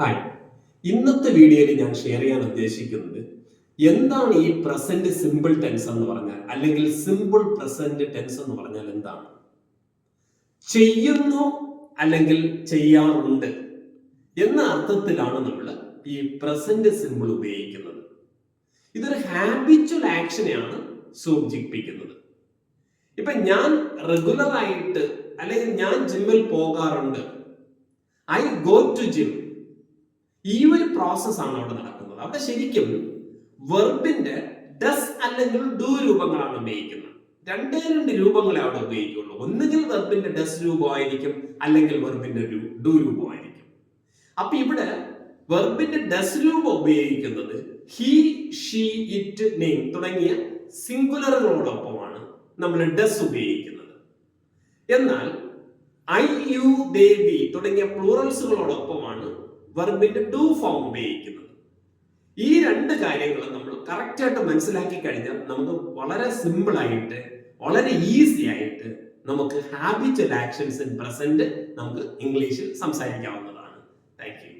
Hi ഇന്നത്തെ വീഡിയോയിൽ ഞാൻ ഷെയർ ചെയ്യാൻ ഉദ്ദേശിക്കുന്നത് എന്താണ് ഈ പ്രസന്റ് സിമ്പിൾ ടെൻസ് എന്ന് പറഞ്ഞാൽ? അല്ലെങ്കിൽ സിമ്പിൾ പ്രസന്റ് ടെൻസ് എന്ന് പറഞ്ഞാൽ എന്താണ്? ചെയ്യുന്നു അല്ലെങ്കിൽ ചെയ്യാറുണ്ട് എന്ന അർത്ഥത്തിലാണ് നമ്മൾ ഈ പ്രസന്റ് സിമ്പിൾ ഉപയോഗിക്കുന്നത്. ഇതൊരു ഹാബിച്വൽ ആക്ഷനെയാണ് സൂചിപ്പിക്കുന്നത്. ഇപ്പൊ ഞാൻ റെഗുലർ ആയിട്ട് അല്ലെങ്കിൽ ഞാൻ ജിമ്മിൽ പോകാറുണ്ട്. ഐ ഗോ ടു ജിം ഈ ഒരു പ്രോസസ് ആണ് അവിടെ നടക്കുന്നത്. അവിടെ ശരിക്കും വെർബിന്റെ ഡസ് അല്ലെങ്കിൽ ഡു രൂപങ്ങളാണ് ഉപയോഗിക്കുന്നത്. രണ്ടേ രണ്ട് രൂപങ്ങളെ അവിടെ ഉപയോഗിക്കുള്ളൂ. ഒന്നുകിൽ വെർബിന്റെ ഡസ് രൂപമായിരിക്കും അല്ലെങ്കിൽ വെർബിന്റെ ഡു രൂപമായിരിക്കും. അപ്പൊ ഇവിടെ വെർബിന്റെ ഡസ് രൂപം ഉപയോഗിക്കുന്നത് ഹി ഷീ ഇറ്റ് നെയിം തുടങ്ങിയ സിംഗുലറുകളോടൊപ്പമാണ് നമ്മൾ ഡസ് ഉപയോഗിക്കുന്നത്. എന്നാൽ ഐ യു ദേവി തുടങ്ങിയ പ്ലൂറൽസുകളോടൊപ്പമാണ് വെർബിന്റെ ഡു ഫോം ഉപയോഗിക്കുന്നത്. ഈ രണ്ട് കാര്യങ്ങളും നമ്മൾ കറക്റ്റായിട്ട് മനസ്സിലാക്കി കഴിഞ്ഞാൽ നമുക്ക് വളരെ സിമ്പിൾ ആയിട്ട് വളരെ ഈസി ആയിട്ട് നമുക്ക് ഹാബിറ്റൽ ആക്ഷൻസ് ഇൻ പ്രസന്റ് നമുക്ക് ഇംഗ്ലീഷിൽ സംസാരിക്കാവുന്നതാണ്. Thank you